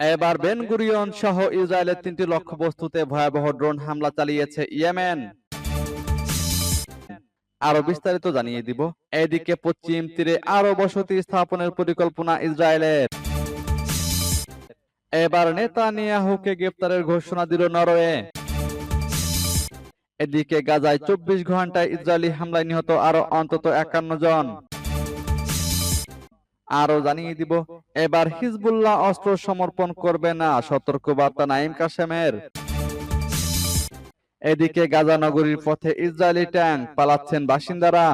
এবার Ben Gurion সহ ইসরায়েলের তিনটি লক্ষ্যবস্তুতে ভয়াবহ ড্রোন হামলা চালিয়েছে ইয়েমেন। আরও বিস্তারিত জানিয়ে দিব। এদিকে পশ্চিম তীরে আরও বসতি স্থাপনের পরিকল্পনা ইসরায়েলের। এবার নেতা নেতানিয়াহুকে গ্রেপ্তারের ঘোষণা দিল নরওয়ে। এদিকে গাজায় চব্বিশ ঘন্টায় ইসরায়েলি হামলায় নিহত আরও অন্তত একান্ন জন। আরও জানিয়ে দিব, এবার হিজবুল্লাহ অস্ত্র সমর্পণ করবে না, সতর্কবার্তা নাইম কাসেমের এদিকে গাজা নগরীর পথে ইসরায়েলি ট্যাঙ্ক পালাচ্ছেন বাসিন্দারা।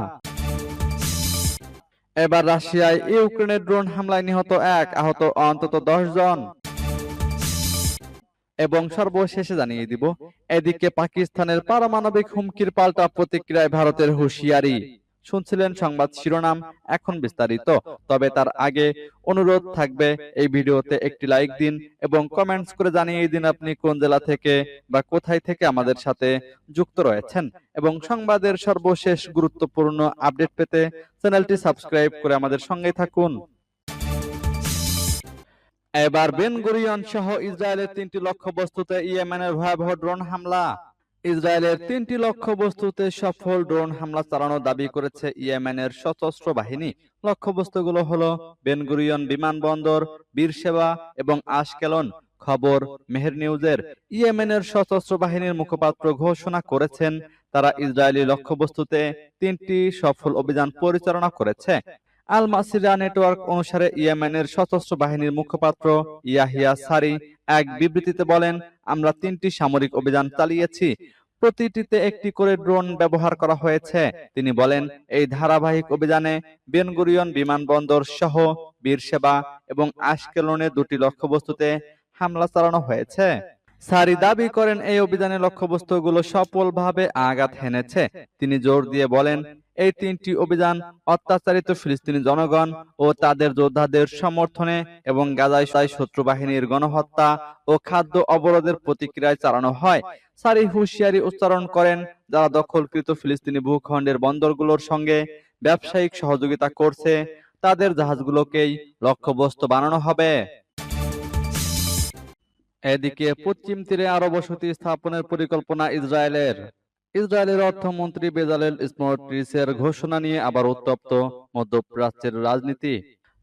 এবার রাশিয়ায় ইউক্রেনের ড্রোন হামলায় নিহত এক, আহত অন্তত দশ জন। এবং সর্বশেষে জানিয়ে দিব, এদিকে পাকিস্তানের পারমাণবিক হুমকির পাল্টা প্রতিক্রিয়ায় ভারতের হুঁশিয়ারি। শুনছিলেন সংবাদ শিরোনাম এখন বিস্তারিত। তবে তার আগে অনুরোধ থাকবে এই ভিডিওতে একটি লাইক দিন এবং কমেন্টস করে জানিয়ে দিন আপনি কোন জেলা থেকে বা কোথায় থেকে আমাদের সাথে যুক্ত রয়েছেন এবং সংবাদের সর্বশেষ গুরুত্বপূর্ণ আপডেট পেতে চ্যানেলটি সাবস্ক্রাইব করে আমাদের সঙ্গে থাকুন। এবার বেন গুরিয়ন সহ ইসরায়েলের তিনটি লক্ষ্যবস্তুতে ইয়েমেনের ভয়াবহ ড্রোন হামলা। ইসরায়েলের তিনটি লক্ষ্যবস্তুতে সফল ড্রোন হামলা চালানোর দাবি করেছে ইয়েমেনের সশস্ত্র বাহিনী। লক্ষ্যবস্তুগুলো হলো বেনগুরিয়ন বিমানবন্দর বীরসেবা এবং আশকেলন। খবর মেহের নিউজের। ইয়েমেনের সশস্ত্র বাহিনীর মুখপাত্র ঘোষণা করেছেন, তারা ইসরায়েলি লক্ষ্যবস্তুতে তিনটি সফল অভিযান পরিচালনা করেছে। আল মাসিরা নেটওয়ার্ক অনুসারে ইয়েমেনের সশস্ত্র বাহিনীর মুখপাত্র ইয়াহিয়া সারি এক বিবৃতিতে বলেন, আমরা তিনটি সামরিক অভিযান চালিয়েছি। প্রতিটিতে একটি করে ড্রোন ব্যবহার করা হয়েছে। তিনি বলেন, এই ধারাবাহিক অভিযানে বেনগুরিয়ন বিমানবন্দর সহ বীরসেবা এবং আশকেলনে দুটি লক্ষ্যবস্তুতে হামলা চালানো হয়েছে। সারি দাবি করেন এই অভিযানে লক্ষ্যবস্তুগুলো সফলভাবে আঘাত হেনেছে। তিনি জোর দিয়ে বলেন, এই তিনটি অভিযান অত্যাচারিত ফিলিস্তিনি জনগণ ও তাদের যোদ্ধাদের সমর্থনে এবং গাজায় শত্রু বাহিনীর গণহত্যা ও খাদ্য অবরোধের প্রতিক্রিয়ায় চালানো হয়। সারি হুঁশিয়ারি উচ্চারণ করেন, যারা দখলকৃত ফিলিস্তিনি ভূখণ্ডের বন্দরগুলোর সঙ্গে ব্যবসায়িক সহযোগিতা করছে, তাদের জাহাজগুলোকেই লক্ষ্যবস্তু বানানো হবে। এদিকে পশ্চিম তীরে আরও বসতি স্থাপনের পরিকল্পনা ইসরায়েলের। ইসরায়েলের অর্থমন্ত্রী বেজালেল স্মোট্রিসের ঘোষণা নিয়ে আবার উত্তপ্ত মধ্যপ্রাচ্যের রাজনীতি।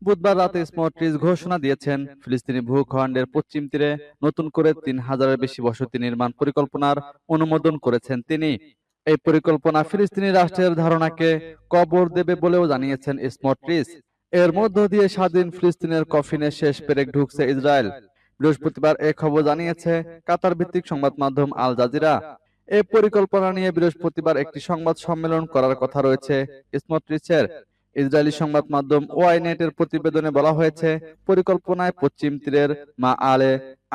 বুধবার রাতে স্মোট্রিস ঘোষণা দিয়েছেন, ফিলিস্তিনি ভূখণ্ডের পশ্চিম তীরে নতুন করে তিন হাজারের বেশি বসতি নির্মাণ পরিকল্পনার অনুমোদন করেছেন তিনি। এই পরিকল্পনা ফিলিস্তিনি রাষ্ট্রের ধারণাকে কবর দেবে বলেও জানিয়েছেন স্মোট্রিস এর মধ্য দিয়ে স্বাধীন ফিলিস্তিনের কফিনে শেষ পেরেক ঢুকছে ইসরায়েল। বৃহস্পতিবার এ খবর জানিয়েছে কাতার ভিত্তিক সংবাদ মাধ্যম আল জাজিরা। এই পরিকল্পনা নিয়ে বৃহস্পতিবার একটি সংবাদ সম্মেলন করার কথা রয়েছে স্মোট্রিচের ইসরায়েলি সংবাদ মাধ্যম ওয়াইনেট এর প্রতিবেদনে বলা হয়েছে, পরিকল্পনায় পশ্চিম তীরের মা আলে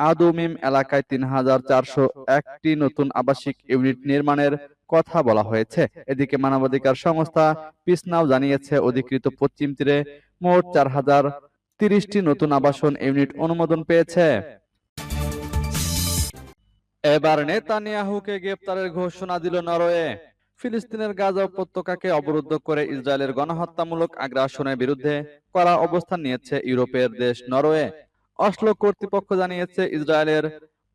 আদুমিম এলাকায় তিন হাজার চারশো একটি নতুন আবাসিক ইউনিট নির্মাণের কথা বলা হয়েছে। এদিকে মানবাধিকার সংস্থা পিসনাও জানিয়েছে, অধিকৃত পশ্চিম তীরে মোট চার হাজার তিরিশটি নতুন আবাসন ইউনিট অনুমোদন পেয়েছে। এবার নেতানিয়াহুকে গ্রেপ্তারের ঘোষণা দিল নরওয়ে। ফিলিস্তিনের গাজা উপত্যকাকে অবরুদ্ধ করে ইসরায়েলের গণহত্যামূলক আগ্রাসনের বিরুদ্ধে কড়া অবস্থান নিয়েছে ইউরোপের দেশ নরওয়ে। অসলো কর্তৃপক্ষ জানিয়েছে ইসরায়েলের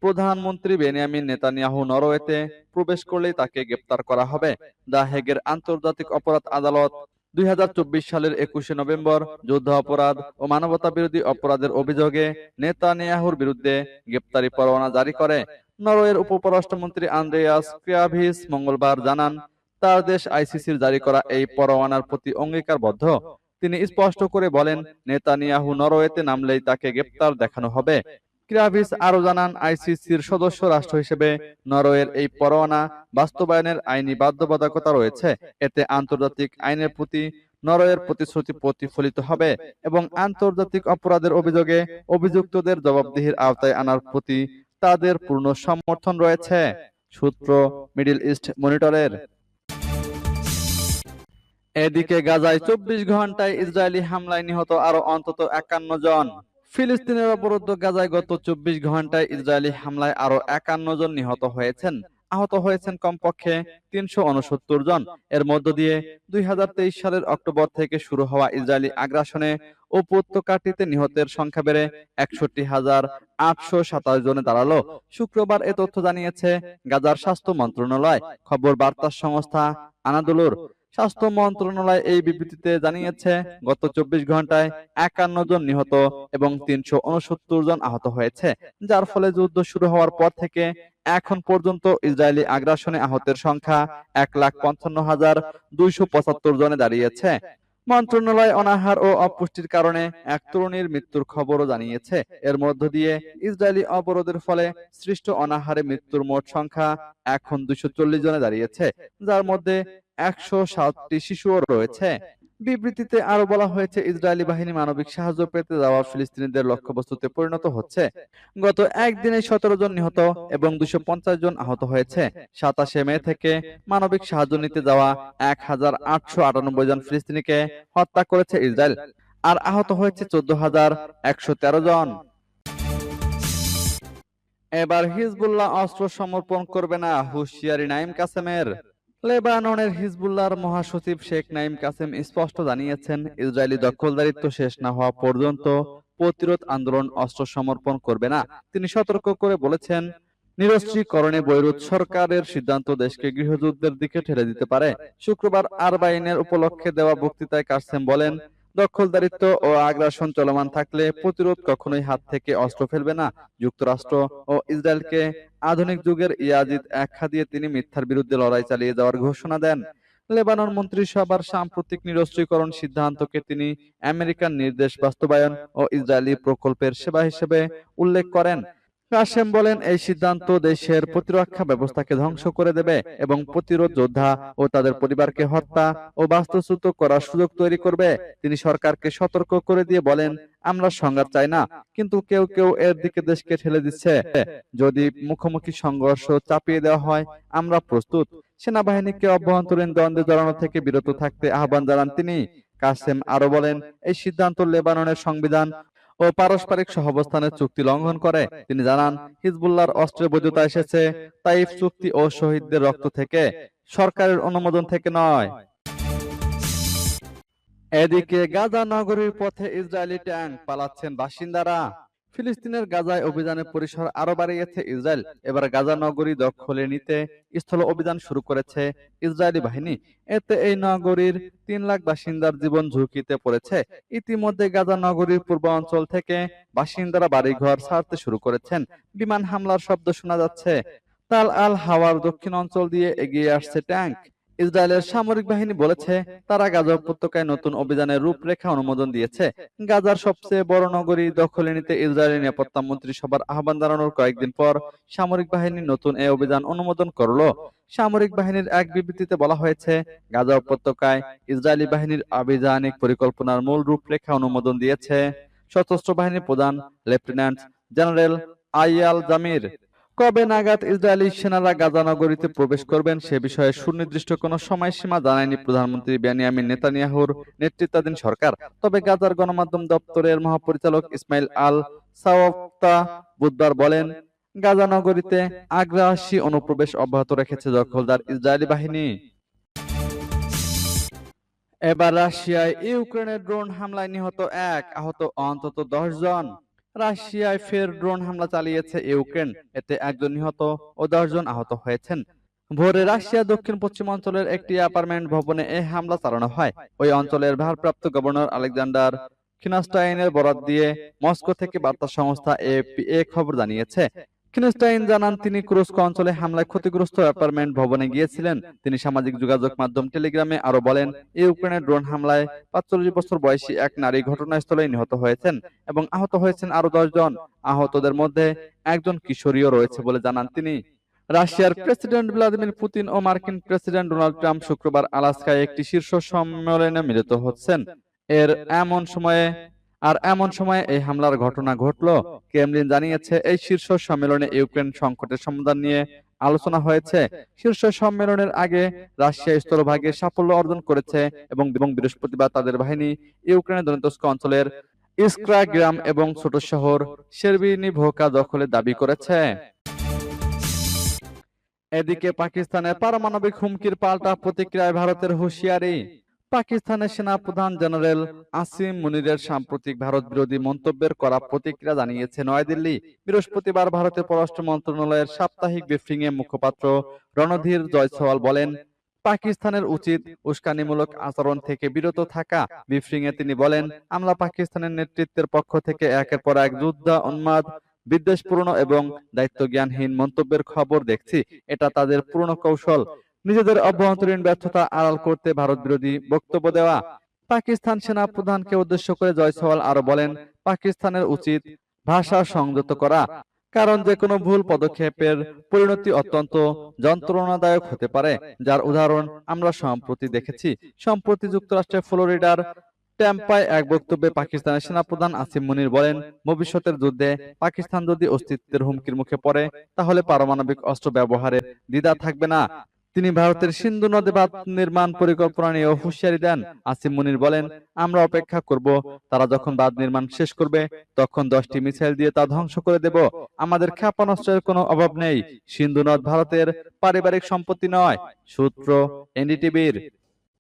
প্রধানমন্ত্রী বেনিয়ামিন নেতানিয়াহু নরওয়েতে প্রবেশ করলেই তাকে গ্রেপ্তার করা হবে। দা হেগের আন্তর্জাতিক অপরাধ আদালত দুই সালের একুশে নভেম্বর যুদ্ধ অপরাধ ও মানবতা বিরোধী অপরাধের অভিযোগে নেতানিয়াহুর বিরুদ্ধে গ্রেপ্তারি পরোয়ানা জারি করে। নরওয়ের উপপরাষ্ট্রমন্ত্রী আন্দ্রেয়াস ক্রিয়াভিস মঙ্গলবার জানান, তার দেশ আইসিসির জারি করা এই পরোয়ানার প্রতি অঙ্গীকারবদ্ধ। তিনি স্পষ্ট করে বলেন, নেতানিয়াহু নরওয়েতে নামলেই তাকে গ্রেপ্তার দেখানো হবে। ক্রিয়াভিস আরও জানান, আইসিসির সদস্য রাষ্ট্র হিসেবে নরওয়ের এই পরোয়ানা বাস্তবায়নের আইনি বাধ্যবাধকতা রয়েছে। এতে আন্তর্জাতিক আইনের প্রতি নরওয়ের প্রতিশ্রুতি প্রতিফলিত হবে এবং আন্তর্জাতিক অপরাধের অভিযোগে অভিযুক্তদের জবাবদিহির আওতায় আনার প্রতি তাদের পূর্ণ সমর্থন রয়েছে, সূত্র মিডল ইস্ট মনিটরের। এদিকে গাজায় চব্বিশ ঘন্টায় ইসরায়েলি হামলায় নিহত আরও অন্তত একান্ন জন। ফিলিস্তিনের অবরুদ্ধ গাজায় গত চব্বিশ ঘন্টায় ইসরায়েলি হামলায় আরও একান্ন জন নিহত হয়েছেন। আহত হয়েছেন কমপক্ষে তিনশো উনসত্তর জন। এর মধ্য দিয়ে দুই সালের অক্টোবর থেকে শুরু হওয়া ইসরায়েলি আগ্রাসনে উপত্যকাটিতে নিহতের সংখ্যা বেড়ে একষট্টি হাজার আটশো সাতাশ জনে দাঁড়াল। শুক্রবার এ তথ্য জানিয়েছে গাজার স্বাস্থ্য মন্ত্রণালয়। খবর বার্তা সংস্থা আনাদুলুর। স্বাস্থ্য মন্ত্রণালয় এই বিবৃতিতে জানিয়েছে, গত চব্বিশ ঘন্টায় একান্ন জন নিহত এবং তিনশো উনসত্তর জন আহত হয়েছে, যার ফলে যুদ্ধ শুরু হওয়ার পর থেকে এখন পর্যন্ত ইসরায়েলি আগ্রাসনে আহতের সংখ্যা এক লাখ পঞ্চান্ন হাজার দুইশো পঁচাত্তর জনে দাঁড়িয়েছে। মন্ত্রণালয় অনাহার ও অপুষ্টির কারণে এক তরুণীর মৃত্যুর খবরও জানিয়েছে। এর মধ্য দিয়ে ইসরায়েলি অবরোধের ফলে সৃষ্ট অনাহারে মৃত্যুর মোট সংখ্যা এখন দুইশো চল্লিশ জনে দাঁড়িয়েছে, যার মধ্যে একশো সাতটি শিশুও রয়েছে। বিবৃতিতে আরও বলা হয়েছে, ইসরায়েলি বাহিনী মানবিক সাহায্য পেতে যাওয়া ফিলিস্তিনিদের লক্ষ্যবস্তুতে পরিণত হচ্ছে। গত একদিনে সতেরো জন নিহত এবং দুশো জন আহত হয়েছে। সাতাশে মে থেকে মানবিক সাহায্য নিতে যাওয়া এক হাজার আটশো আটানব্বই জন ফিলিস্তিনিকে হত্যা করেছে ইসরায়েল, আর আহত হয়েছে চোদ্দ হাজার একশো তেরো জন। এবার হিজবুল্লাহ অস্ত্র সমর্পণ করবে না হুঁশিয়ারি নাইম কাসেমের। লেবাননের হিজবুল্লাহর মহাসচিব শেখ নাইম কাসেম স্পষ্ট জানিয়েছেন, ইসরায়েলি দখলদারিত্ব শেষ না হওয়া পর্যন্ত প্রতিরোধ আন্দোলন অস্ত্র সমর্পণ করবে না। তিনি সতর্ক করে বলেছেন, নিরস্ত্রীকরণে বৈরুত সরকারের সিদ্ধান্ত দেশকে গৃহযুদ্ধের দিকে ঠেলে দিতে পারে। শুক্রবার আরবাইনের উপলক্ষে দেওয়া বক্তৃতায় কাসেম বলেন দখলদারিত্ব ও আগ্রাসন চলমান থাকলে প্রতিরোধ কখনোই হাত থেকে অস্ত্র ফেলবে না। যুক্তরাষ্ট্র ও ইসরায়েলকে আধুনিক যুগের ইয়াজিদ আখ্যা দিয়ে তিনি মিথ্যার বিরুদ্ধে লড়াই চালিয়ে যাওয়ার ঘোষণা দেন। লেবানন মন্ত্রিসভার সাম্প্রতিক নিরস্ত্রীকরণ সিদ্ধান্তকে তিনি আমেরিকান নির্দেশ বাস্তবায়ন ও ইসরায়েলি প্রকল্পের সেবা হিসেবে উল্লেখ করেন। কাশেম বলেন, এই সিদ্ধান্ত দেশের প্রতিরক্ষা ব্যবস্থাকে ধ্বংস করে দেবে এবং প্রতিরোধ যোদ্ধা ও তাদের পরিবারকে হত্যা ও বাস্তুচ্যুত করার সুযোগ তৈরি করবে। তিনি সরকারকে সতর্ক করে দিয়ে বলেন, আমরা সংঘাত চাই না, কিন্তু কেউ কেউ এর দিকে দেশকে ঠেলে দিচ্ছে। যদি মুখোমুখি সংঘর্ষ চাপিয়ে দেওয়া হয়, আমরা প্রস্তুত। সেনাবাহিনীকে অভ্যন্তরীণ দ্বন্দ্বে জড়ানো থেকে বিরত থাকতে আহ্বান জানান তিনি। কাসেম আরও বলেন, এই সিদ্ধান্ত লেবাননের সংবিধান ও পারস্পরিক সহাবস্থানের চুক্তি লঙ্ঘন করে। তিনি জানান, হিজবুল্লাহর অস্ত্রের বৈধতা এসেছে, তাইফ চুক্তি ও শহীদদের রক্ত থেকে সরকারের অনুমোদন থেকে নয়। এদিকে গাজা নগরীর পথে ইসরায়েলি ট্যাঙ্ক পালাচ্ছেন বাসিন্দারা। ফিলিস্তিনের গাজায় অভিযানের পরিসর আরও বাড়িয়েছে ইসরায়েল। এবার গাজা নগরী দখলে নিতে স্থল অভিযান শুরু করেছে ইসরায়েলি বাহিনী। এতে এই নগরীর তিন লাখ বাসিন্দার জীবন ঝুঁকিতে পড়েছে। ইতিমধ্যে গাজা নগরীর পূর্বাঞ্চল থেকে বাসিন্দারা বাড়িঘর ছাড়তে শুরু করেছেন। বিমান হামলার শব্দ শোনা যাচ্ছে। তাল আল হাওয়ার দক্ষিণ অঞ্চল দিয়ে এগিয়ে আসছে ট্যাঙ্ক ইসরায়েলের সামরিক বাহিনী বলেছে, তারা গাজা উপত্যকায় নতুন অভিযানের রূপরেখা অনুমোদন দিয়েছে। গাজার সবচেয়ে বড় নগরী দখলে নিতে ইসরায়েলি নিরাপত্তা মন্ত্রিসভার আহ্বান জানানোর কয়েকদিন পর সামরিক বাহিনী নতুন এই অভিযান অনুমোদন করল। সামরিক বাহিনীর এক বিবৃতিতে বলা হয়েছে, গাজা উপত্যকায় ইসরায়েলি বাহিনীর আভিযানিক পরিকল্পনার মূল রূপরেখা অনুমোদন দিয়েছে। সশস্ত্র বাহিনীর প্রধান লেফটেন্যান্ট জেনারেল আইয়াল জামির কবে নাগাদ ইসরায়েলি সেনারা গাজা নগরীতে প্রবেশ করবেন সে বিষয়ে সুনির্দিষ্ট কোনো সময়সীমা জানায়নি প্রধানমন্ত্রী বেনিয়ামিন নেতানিয়াহুর নেতৃত্বাধীন সরকার। তবে গাজার গণমাধ্যম দপ্তরের মহাপরিচালক ইসমাইল আল সাওয়াফতা বুধবার বলেন, গাজা নগরীতে আগ্রাসী অনুপ্রবেশ অব্যাহত রেখেছে দখলদার ইসরায়েলি বাহিনী। এবার রাশিয়ায় ইউক্রেনের ড্রোন হামলায় নিহত এক, আহত অন্তত দশ জন। রাশিয়ায় ফের ড্রোন হামলা চালিয়েছে ইউক্রেন। এতে একজন নিহত ও দশজন আহত হয়েছেন। ভোরে রাশিয়া দক্ষিণ পশ্চিম অঞ্চলের একটি অ্যাপার্টমেন্ট ভবনে এই হামলা চালানো হয়। ওই অঞ্চলের ভারপ্রাপ্ত গভর্নর আলেকজান্ডার খিনাস্টাইনের বরাত দিয়ে মস্কো থেকে বার্তা সংস্থা এ খবর জানিয়েছে। খিনস্টাইন জানান তিনি কুরস্ক অঞ্চলে হামলায় ক্ষতিগ্রস্ত অ্যাপার্টমেন্ট ভবনে গিয়েছিলেন। তিনি সামাজিক যোগাযোগ মাধ্যম টেলিগ্রামে আরও বলেন ইউক্রেনের ড্রোন হামলায় পাঁচচল্লিশ বছর বয়সী এক নারী ঘটনাস্থলে নিহত হয়েছেন এবং আহত হয়েছেন আরও জন। আহতদের মধ্যে একজন কিশোরীও রয়েছে বলে জানান তিনি। রাশিয়ার প্রেসিডেন্ট ভ্লাদিমির পুতিন ও মার্কিন প্রেসিডেন্ট ডোনাল্ড ট্রাম্প শুক্রবার আলাস্কায় একটি শীর্ষ সম্মেলনে মিলিত হচ্ছেন। এর এমন সময়ে আর এমন সময়ে এই হামলার ঘটনা ঘটলো। ক্রেমলিন জানিয়েছে, এই শীর্ষ সম্মেলনে ইউক্রেন সংকটের সমাধান নিয়ে আলোচনা হয়েছে। শীর্ষ সম্মেলনের আগে রাশিয়া স্থলভাগে সাফল্য অর্জন করেছে এবং বৃহস্পতিবার তাদের বাহিনী ইউক্রেনের দনিতস্ক অঞ্চলের ইস্ক্রা গ্রাম এবং ছোট শহর শেরবিনি ভোকা দখলে দাবি করেছে। এদিকে পাকিস্তানের পারমাণবিক হুমকির পাল্টা প্রতিক্রিয়ায় ভারতের হুঁশিয়ারি। পাকিস্তানের সেনা প্রধান জেনারেল আসিম মুনিরের সাম্প্রতিক ভারত বিরোধী মন্তব্যের করা প্রতিক্রিয়া জানিয়েছে নয়াদিল্লি। বৃহস্পতিবার ভারতের পররাষ্ট্র মন্ত্রণালয়ের সাপ্তাহিক ব্রিফিংয়ে মুখপাত্র রণধীর জয়সওয়াল বলেন পাকিস্তানের উচিত উস্কানিমূলক আচরণ থেকে বিরত থাকা। ব্রিফিং এ তিনি বলেন আমরা পাকিস্তানের নেতৃত্বের পক্ষ থেকে একের পর এক যুদ্ধ উন্মাদ বিদ্বেষপূর্ণ এবং দায়িত্বজ্ঞানহীন মন্তব্যের খবর দেখছি। এটা তাদের পুরনো কৌশল। নিজেদের অভ্যন্তরীণ ব্যর্থতা আড়াল করতে ভারত বিরোধী বক্তব্য দেওয়া। পাকিস্তান সেনা প্রধানকে উদ্দেশ্য করে জয়সওয়াল আরও বলেন, পাকিস্তানের উচিত ভাষা সংযত করা, কারণ যে কোনো ভুল পদক্ষেপের পরিণতি অত্যন্ত যন্ত্রণাদায়ক হতে পারে। যার উদাহরণ আমরা সম্প্রতি দেখেছি। সম্প্রতি যুক্তরাষ্ট্রের ফ্লোরিডার ট্যাম্পায় এক বক্তব্যে পাকিস্তানের সেনাপ্রধান আসিম মুনির বলেন, ভবিষ্যতের যুদ্ধে পাকিস্তান যদি অস্তিত্বের হুমকির মুখে পড়ে, তাহলে পারমাণবিক অস্ত্র ব্যবহারের দ্বিধা থাকবে না। তিনি ভারতের সিন্ধু নদে বাঁধ নির্মাণ পরিকল্পনা নিয়ে হুঁশিয়ারি দেন। আসিম মুনির বলেন আমরা অপেক্ষা করব। তারা যখন বাঁধ নির্মাণ শেষ করবে তখন দশটি মিসাইল দিয়ে তা ধ্বংস করে দেব। আমাদের ক্ষেপণাস্ত্রের কোনো অভাব নেই। সিন্ধু নদ ভারতের পারিবারিক সম্পত্তি নয়। সূত্র এনডিটিভির